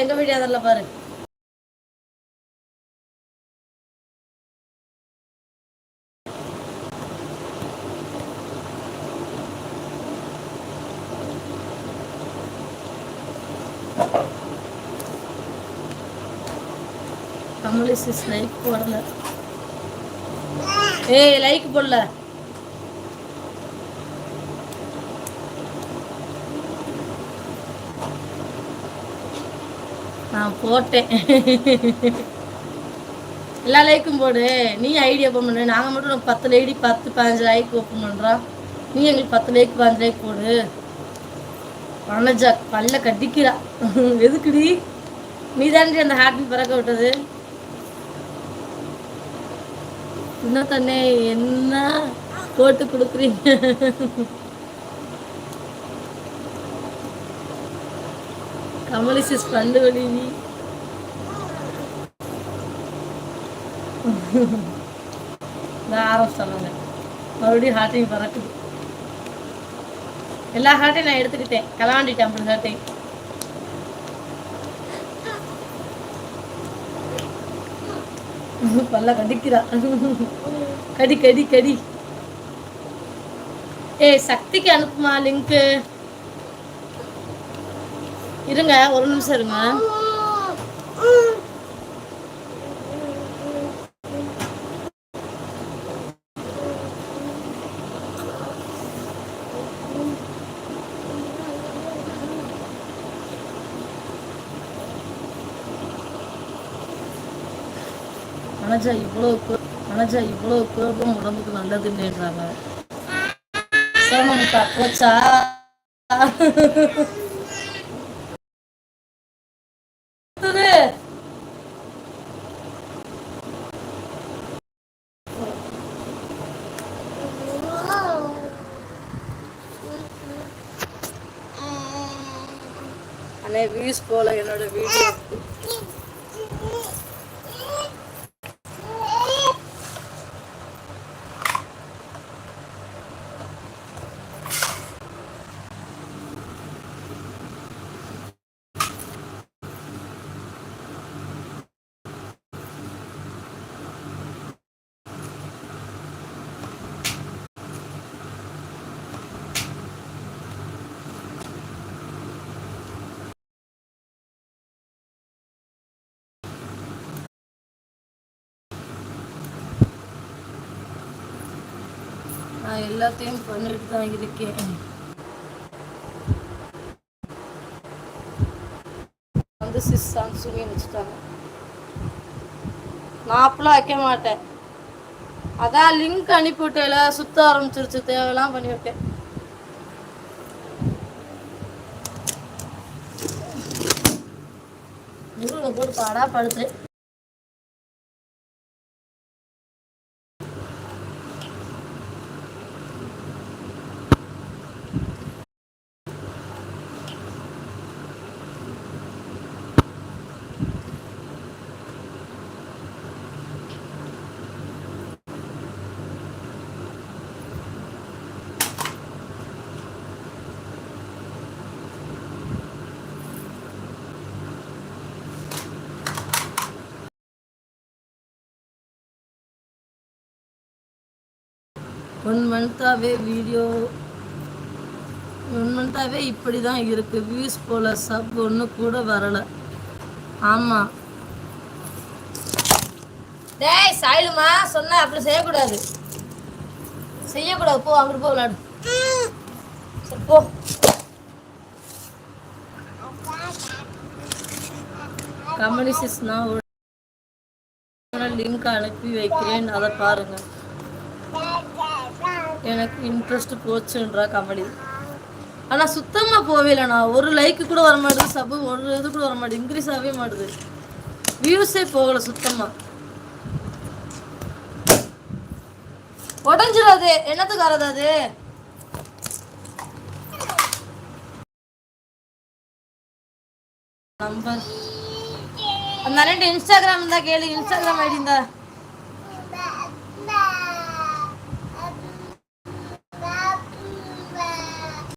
எங்க வீடியோ அதில் பாரு. கமலிசிஸ் லைக் போடல. ஏய் லைக் போடல. நான் போட்டேன். எல்லா லைக்கும் போடு. நீ ஐடியா ஓப்பன் பண்ணு. நாங்கள் மட்டும் பத்து லைடி பத்து பதினஞ்சு லைக் ஓப்பன் பண்ணுறோம் நீ எங்களுக்கு பத்து லைக் பதினஞ்சு லைக் போடு. அனஜா பல்ல கட்டிக்கிறா எதுக்குடி? நீ தாண்டி அந்த ஹாப்பி பிறக்க விட்டது. இன்னும் தண்ணே என்ன போட்டு கொடுக்குறீங்க? கமலி சிஸ் பண்டு வழி நான் ஆரம்பிச்சாங்க மறுபடியும் ஹார்ட்டையும் பறக்குது. எல்லா ஹார்ட்டையும் நான் எடுத்துக்கிட்டேன். கலாண்டிட்டேன் அப்படி ஹார்ட்டையும் பல்ல கடிக்கிறா. கடி கடி கடி. ஏய் சக்திக்கு அனுப்புமா லிங்க்கு இருங்க ஒரு நிமிஷம் இருங்க. மனஜா இவ்வளோ மனஜா இவ்வளோ கோபம் உடம்புக்கு நல்லது இல்லைன்றாங்க சோமமுக்கா போச்சா அண்ணே வியூஸ் போல என்னோட வீடியோ நான் எல்லாத்தையும் பண்ணிட்டு தான் இருக்கேன். வந்து சிஸ் சாம்சுங்கி வச்சுட்டாங்க. நான் அப்பெல்லாம் வைக்க மாட்டேன். அதான் லிங்க் அனுப்பிவிட்டேல சுத்த ஆரம்பிச்சிருச்சு. தேவையெல்லாம் பண்ணி விட்டேன். முருகனை போட்டு பாடா படுத்துறேன் ஒன் மந்த்தாகவே வீடியோ ஒன் மந்த்தாகவே இப்படி தான் இருக்குது வியூஸ் போல் சப் ஒன்று கூட வரலை. ஆமாம் டேய் சாயிலுமா சொன்ன அப்படி செய்யக்கூடாது. செய்யக்கூடாது. போ அங்கிட்டு போ விளாடு. போ. கம்யூனிஸ்ட் லிங்க் அனுப்பி வைக்கிறேன். அதை பாருங்கள் எனக்கு இன்ட்ரெஸ்ட் போச்சுன்றா கமெடி ஆனால் சுத்தமாக போவே இல்லைண்ணா ஒரு லைக்கு கூட வர மாட்டேது சப்பு ஒரு இது கூட வர மாட்டேது இன்க்ரீஸ் ஆகவே மாட்டேது வியூஸே போகலை சுத்தமாக உடஞ்சிடாது என்னத்துக்கு வரதாது நம்பர் அந்த இன்ஸ்டாகிராம் இருந்தா கேளு. இன்ஸ்டாகிராம் ஐடி இருந்தா.